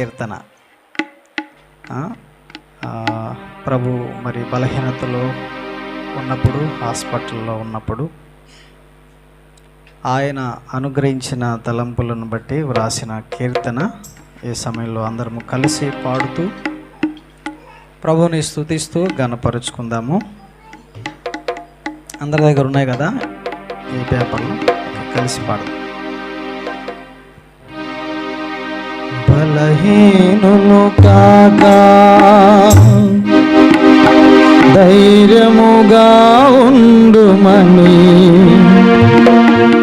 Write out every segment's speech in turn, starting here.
కీర్తన. ప్రభు మరి బలహీనతలో ఉన్నప్పుడు హాస్పిటల్లో ఉన్నప్పుడు ఆయన అనుగ్రహించిన తలంపులను బట్టి వ్రాసిన కీర్తన ఈ సమయంలో అందరము కలిసి పాడుతూ ప్రభుని స్తుతిస్తూ గనపరుచుకుందాము అందరి దగ్గర ఉన్నాయి కదా ఈ పేపర్లు? కలిసి పాడదాం. బలహీనులు కాక ధైర్యముగా ఉండుమని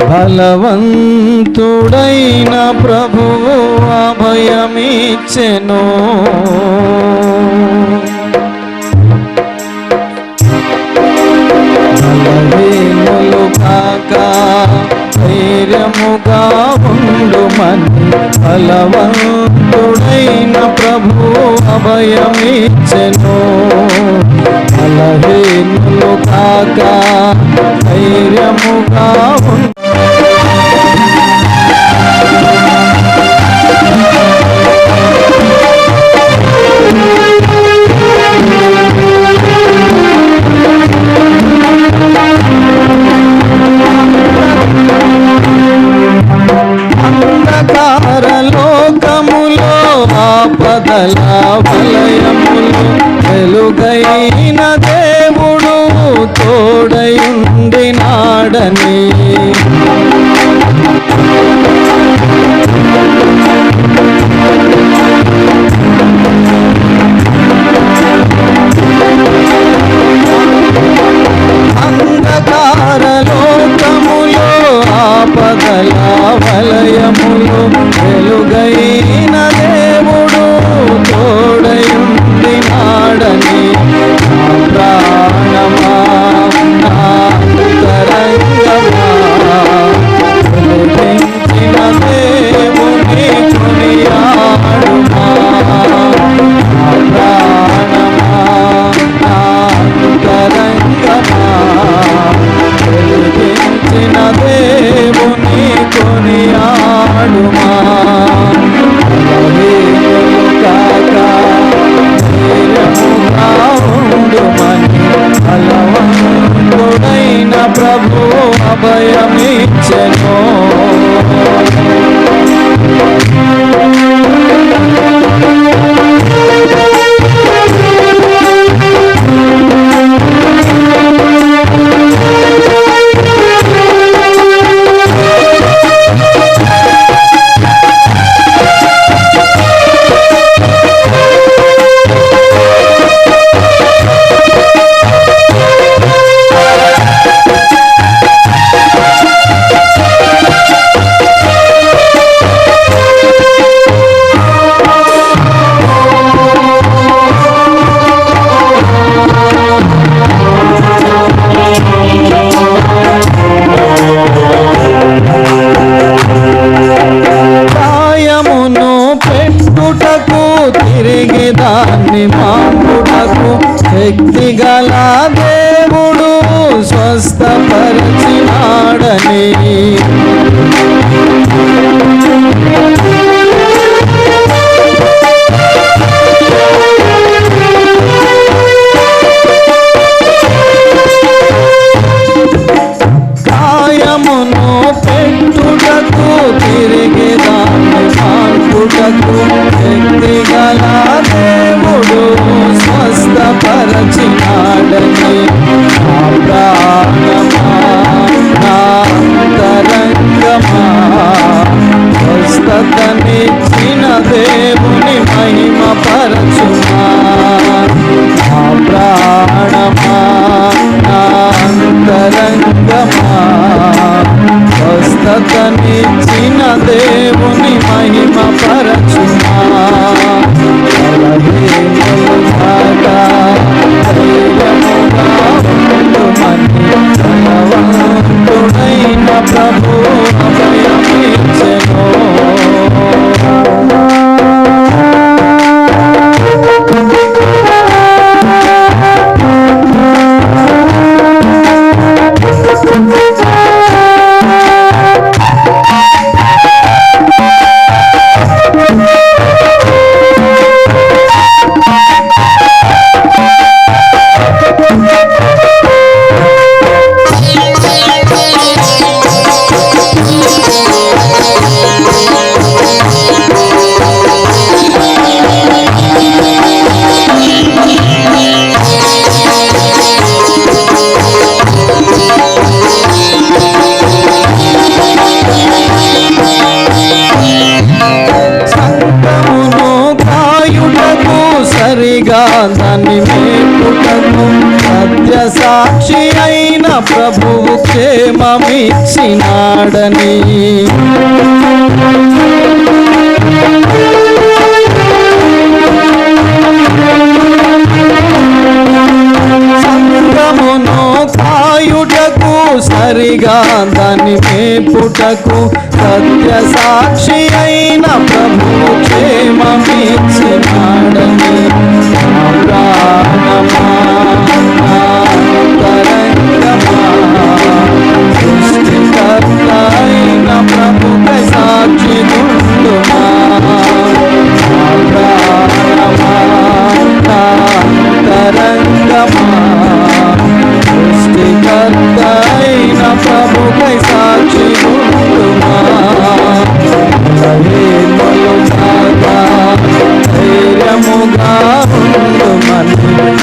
బలవంతుడైన ప్రభువు అభయమిచ్చెను. ఉండుమని ఫలవంతుడైన ప్రభు అభయమిచ్చెను. బలహీనులు కాక ధైర్య అంధకార లోకములో ఆపదల వలయములు వెలుగైన కొనియాడుమా బలహీనులు బలవంతుడైన సాక్షి అయిన ప్రభువు క్షేమమిచ్చినాడని. కాయుటకు సరిగా దాని మేపుటకు సత్య సాక్షి అయిన ప్రభు క్షేమమిచ్చినాడని. ప్రాణమా, but I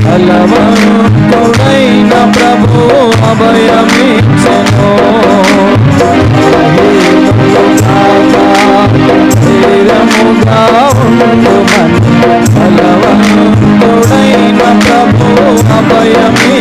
బలవంతుడైన ప్రభు అభయమిచ్చను స్థిరముగా కాగా ధైర్యముగా ఉండుమని బలవంతుడైన ప్రభు అభయమి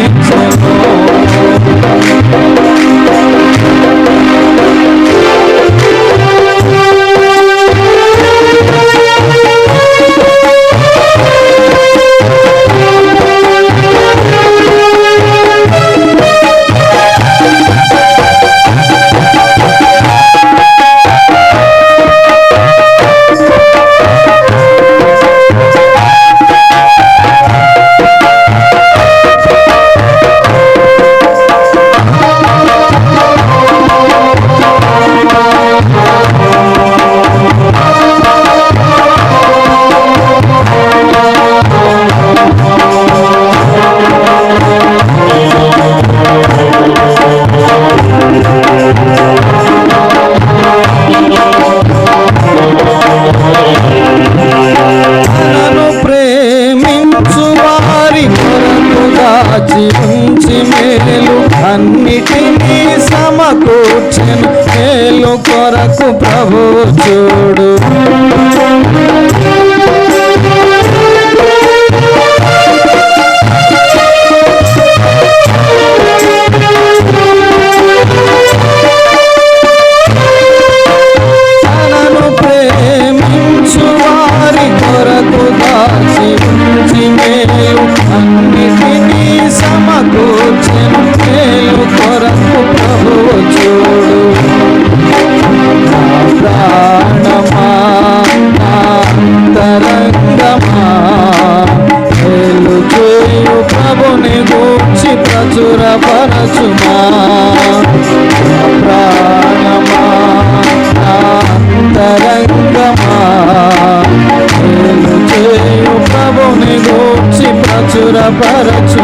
దాచి ఉంచి మేలు అన్నిటినీ సమకూర్చెను. మేలు కొరకు ప్రభు చూడు. గూర్చి